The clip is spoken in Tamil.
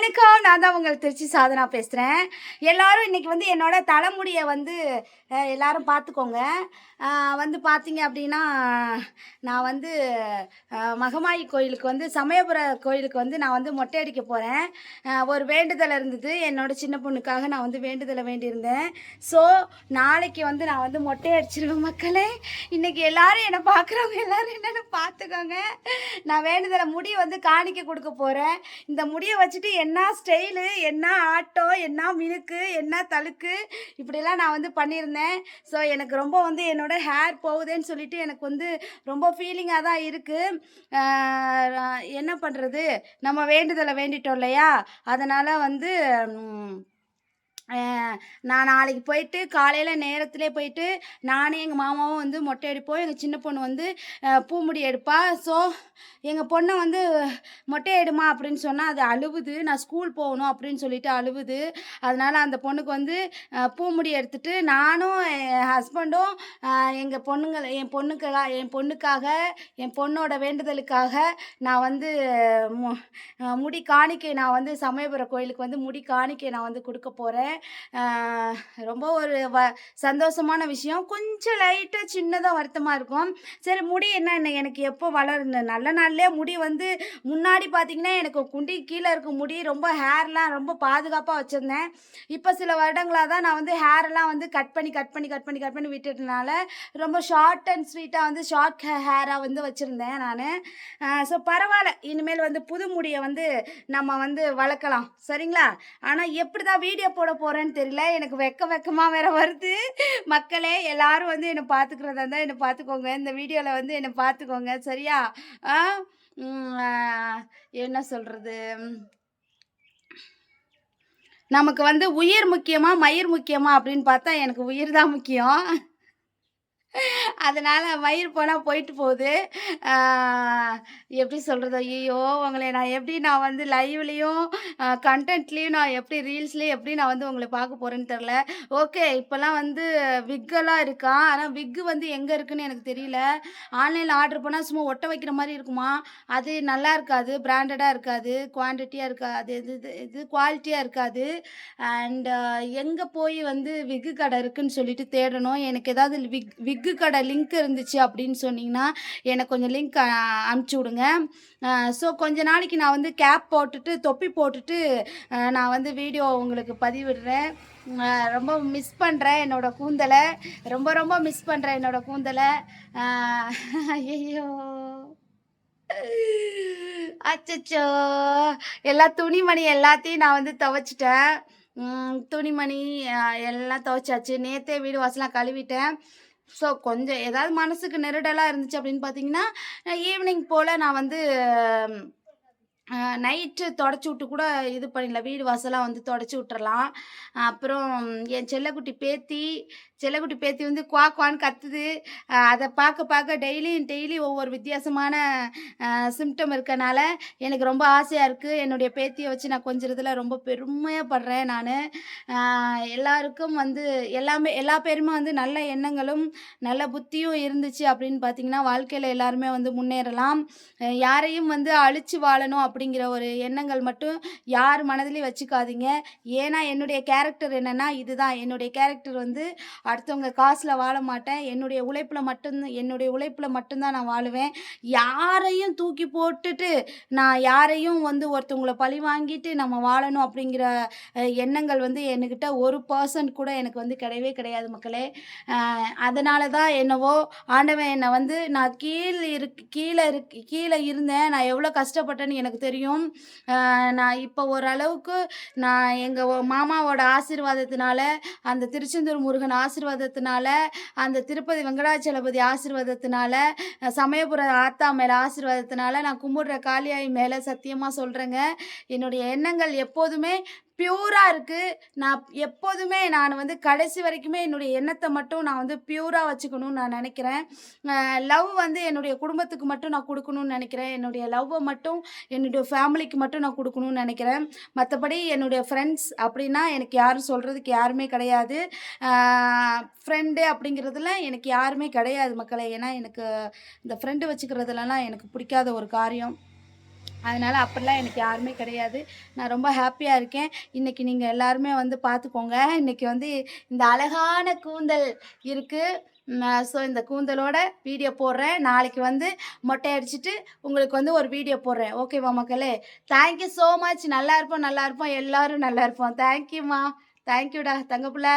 வணக்கம். நான் தான் உங்கள் திருச்சி சாதனா பேசுகிறேன் எல்லாரும் இன்னைக்கு வந்து என்னோட தலைமுடியை வந்து அஹ், எல்லாரும் பார்த்துக்கோங்க வந்து பார்த்தீங்க அப்படின்னா நான் வந்து மகமாயி கோயிலுக்கு வந்து சமயபுர கோயிலுக்கு வந்து நான் வந்து மொட்டை அடிக்க போகிறேன் ஒரு வேண்டுதல் இருந்தது. என்னோட சின்ன பொண்ணுக்காக நான் வந்து வேண்டுதலை வேண்டியிருந்தேன். ஸோ நாளைக்கு வந்து நான் வந்து மொட்டை அடிச்சிருவேன் மக்களே. இன்னைக்கு எல்லாரும் என்னை பார்க்குறவங்க எல்லாரும் என்னென்னு பார்த்துக்கோங்க நான் வேண்டுதலை முடி வந்து காணிக்க கொடுக்க போகிறேன் இந்த முடியை வச்சுட்டு என்ன என்ன ஸ்டைலு என்ன ஆட்டம் என்ன மினுக்கு என்ன தழுக்கு இப்படிலாம் நான் வந்து பண்ணியிருந்தேன். ஸோ எனக்கு ரொம்ப வந்து என்னோட ஹேர் போகுதேன்னு சொல்லிட்டு எனக்கு வந்து ரொம்ப ஃபீலிங்காக தான் இருக்குது என்ன பண்ணுறது நம்ம வேண்டுதலை வேண்டிட்டோம் இல்லையா? அதனால் வந்து நான் நாளைக்கு போயிட்டு காலையில் நேரத்திலே போயிட்டு நானே எங்கள் மாமாவும் வந்து மொட்டை அடிப்போம். எங்கள் சின்ன பொண்ணு வந்து பூமுடி எடுப்பா. ஸோ எங்கள் பொண்ணை வந்து மொட்டை எடுமா அப்படின்னு சொன்னால் அது அழுவுது. நான் ஸ்கூல் போகணும் அப்படின்னு சொல்லிட்டு அழுவுது. அதனால் அந்த பொண்ணுக்கு வந்து பூமுடி எடுத்துட்டு நானும் என் ஹஸ்பண்டும் எங்கள் பொண்ணுங்க என் பொண்ணுக்காக என் பொண்ணுக்காக என் பொண்ணோட வேண்டுதலுக்காக நான் வந்து மு- முடி காணிக்கை நான் வந்து சமயபுர கோயிலுக்கு வந்து முடி காணிக்கை நான் வந்து கொடுக்க போகிறேன் ரொம்ப ஒரு வ சந்தோஷமான விஷயம். கொஞ்சம் லைட்டாக சின்னதாக வருத்தமாக இருக்கும். சரி முடி என்ன என்ன எனக்கு எப்போ வளருது நல்ல நாள்லேயே முடி வந்து முன்னாடி பார்த்தீங்கன்னா எனக்கு குண்டி கீழே இருக்க முடி ரொம்ப ஹேர்லாம் ரொம்ப பாதுகாப்பாக வச்சுருந்தேன். இப்போ சில வருடங்களாக தான் நான் வந்து ஹேரெல்லாம் வந்து கட் பண்ணி கட் பண்ணி கட் பண்ணி கட் பண்ணி விட்டுட்டனால ரொம்ப ஷார்ட் அண்ட் ஸ்வீட்டாக வந்து ஷார்ட் ஹேராக வந்து வச்சுருந்தேன் நான். ஸோ பரவாயில்ல இனிமேல் வந்து புது முடியை வந்து நம்ம வந்து வளர்க்கலாம். சரிங்களா? ஆனால் எப்படி தான் வீடியோ போட போகிறேன்னு தெரியல. எனக்கு வெக்க வெக்கமாக வேற வருது. மக்களே எல்லாரும் வந்து என்னை பார்த்துக்கிறதா இருந்தால் என்னை பார்த்துக்கோங்க இந்த வீடியோவில் வந்து என்னை பார்த்துக்கோங்க சரியா? என்ன சொல்கிறது நமக்கு வந்து உயிர் முக்கியமா மயிர் முக்கியமா அப்படின்னு பார்த்தா எனக்கு உயிர் தான் முக்கியம். அதனால் மயிர் போனால் போயிட்டு போகுது. எப்படி சொல்கிறது ஐயோ உங்களை நான் எப்படி நான் வந்து லைவ்லேயும் கண்டென்ட்லேயும் நான் எப்படி ரீல்ஸ்லேயும் எப்படி நான் வந்து உங்களை பார்க்க போகிறேன்னு தெரில ஓகே இப்போல்லாம் வந்து விக்கெல்லாம் இருக்கா ஆனால் விக்கு வந்து எங்கே இருக்குன்னு எனக்கு தெரியல. ஆன்லைனில் ஆர்டர் பண்ணால் சும்மா ஒட்ட வைக்கிற மாதிரி இருக்குமா? அது நல்லா இருக்காது. பிராண்டடாக இருக்காது. குவான்டிட்டியாக இருக்காது. இது இது இது குவாலிட்டியாக இருக்காது. அண்ட் எங்கே போய் வந்து விக்கு கடை இருக்குன்னு சொல்லிட்டு தேடணும். எனக்கு ஏதாவது விக் எக்கு கடை லிங்க் இருந்துச்சு அப்படின்னு சொன்னீங்கன்னா எனக்கு கொஞ்சம் லிங்க் அனுப்பிச்சி விடுங்க. ஸோ கொஞ்ச நாளைக்கு நான் வந்து கேப் போட்டுட்டு தொப்பி போட்டுட்டு நான் வந்து வீடியோ உங்களுக்கு பதிவிடுறேன். ரொம்ப மிஸ் பண்ணுறேன் என்னோட கூந்தலை. ரொம்ப ரொம்ப மிஸ் பண்ணுறேன் என்னோட கூந்தலை. ஐயோ அச்சச்சோ. எல்லா துணிமணி எல்லாத்தையும் நான் வந்து துவைச்சிட்டேன். துணிமணி எல்லாம் துவைச்சாச்சு. நேற்றே வீடு வாசலாம் கழுவிட்டேன். ஸோ கொஞ்சம் ஏதாவது மனசுக்கு நெருடலாக இருந்துச்சு அப்படின்னு பார்த்தீங்கன்னா ஈவினிங் போல் நான் வந்து நைட்டு தொடச்சி விட்டு கூட இது பண்ணிடலாம். வீடு வாசலாம் வந்து தொடச்சி விட்டுறலாம். அப்புறம் என் செல்லக்குட்டி பேத்தி செல்லக்குட்டி பேத்தி வந்து குவா குவான்னு கத்துது. அதை பார்க்க பார்க்க டெய்லியும் டெய்லி ஒவ்வொரு வித்தியாசமான சிம்டம் இருக்கனால எனக்கு ரொம்ப ஆசையாக இருக்குது என்னுடைய பேத்தியை வச்சு நான் கொஞ்சிறதுல ரொம்ப பெருமையப்படுறேன் நான். எல்லாருக்கும் வந்து எல்லாமே எல்லா பேருமே வந்து நல்ல எண்ணங்களும் நல்ல புத்தியும் இருந்துச்சு அப்படின்னு பார்த்தீங்கன்னா வாழ்க்கையில் எல்லாருமே வந்து முன்னேறலாம். யாரையும் வந்து அழிச்சு வாழணும் அப்படி அப்படிங்கிற ஒரு எண்ணங்கள் மட்டும் யார் மனதிலையும் வச்சுக்காதீங்க. ஏன்னா என்னுடைய கேரக்டர் என்னென்னா இதுதான். என்னுடைய கேரக்டர் வந்து அடுத்தவங்க காசில் வாழ மாட்டேன். என்னுடைய உழைப்பில் மட்டும் என்னுடைய உழைப்பில் மட்டும்தான் நான் வாழுவேன். யாரையும் தூக்கி போட்டுட்டு நான் யாரையும் வந்து ஒருத்தவங்களை பழி வாங்கிட்டு நம்ம வாழணும் அப்படிங்கிற எண்ணங்கள் வந்து என்கிட்ட ஒரு பர்சன்ட் கூட எனக்கு வந்து கிடையவே கிடையாது மக்களே. அதனால தான் என்னவோ ஆண்டவன் என்னை வந்து நான் கீழே இரு கீழே இரு கீழே இருந்தேன். நான் எவ்வளோ கஷ்டப்பட்டேன்னு எனக்கு தெரியும் தெரியும். நான் இப்போ ஓரளவுக்கு நான் எங்கள் மாமாவோட ஆசீர்வாதத்தினால அந்த திருச்செந்தூர் முருகன் ஆசீர்வாதத்தினால அந்த திருப்பதி வெங்கடாச்சலபதி ஆசீர்வாதத்தினால சமயபுர ஆத்தா மேலே ஆசீர்வாதத்தினால நான் கும்பிடுற காளியாய் மேலே சத்தியமாக சொல்கிறேங்க என்னுடைய எண்ணங்கள் எப்போதுமே பியூராக இருக்குது நான் எப்போதுமே நான் வந்து கடைசி வரைக்குமே என்னுடைய எண்ணத்தை மட்டும் நான் வந்து பியூராக வச்சுக்கணும்னு நான் நினைக்கிறேன். லவ் வந்து என்னுடைய குடும்பத்துக்கு மட்டும் நான் கொடுக்கணும்னு நினைக்கிறேன். என்னுடைய லவ்வை மட்டும் என்னுடைய ஃபேமிலிக்கு மட்டும் நான் கொடுக்கணும்னு நினைக்கிறேன். மற்றபடி என்னுடைய ஃப்ரெண்ட்ஸ் அப்படின்னா எனக்கு யாரும் சொல்கிறதுக்கு யாருமே கிடையாது. ஃப்ரெண்டு அப்படிங்கிறதுல எனக்கு யாருமே கிடையாது மக்களை. ஏன்னா எனக்கு இந்த ஃப்ரெண்டு வச்சுக்கிறதுலலாம் எனக்கு பிடிக்காத ஒரு காரியம். அதனால் அப்படிலாம் எனக்கு யாருமே கிடையாது. நான் ரொம்ப ஹாப்பியாக இருக்கேன். இன்றைக்கி நீங்கள் எல்லாருமே வந்து பார்த்துக்கோங்க இன்றைக்கி வந்து இந்த அழகான கூந்தல் இருக்குது ஸோ இந்த கூந்தலோட வீடியோ போடுறேன். நாளைக்கு வந்து மொட்டை அடிச்சுட்டு உங்களுக்கு வந்து ஒரு வீடியோ போடுறேன். ஓகேவா மக்களே? தேங்க்யூ ஸோ மச் நல்லா இருப்போம் நல்லா இருப்போம். எல்லோரும் நல்லா இருப்போம். தேங்க்யூம்மா தேங்க்யூடா தங்கப்பிள்ள.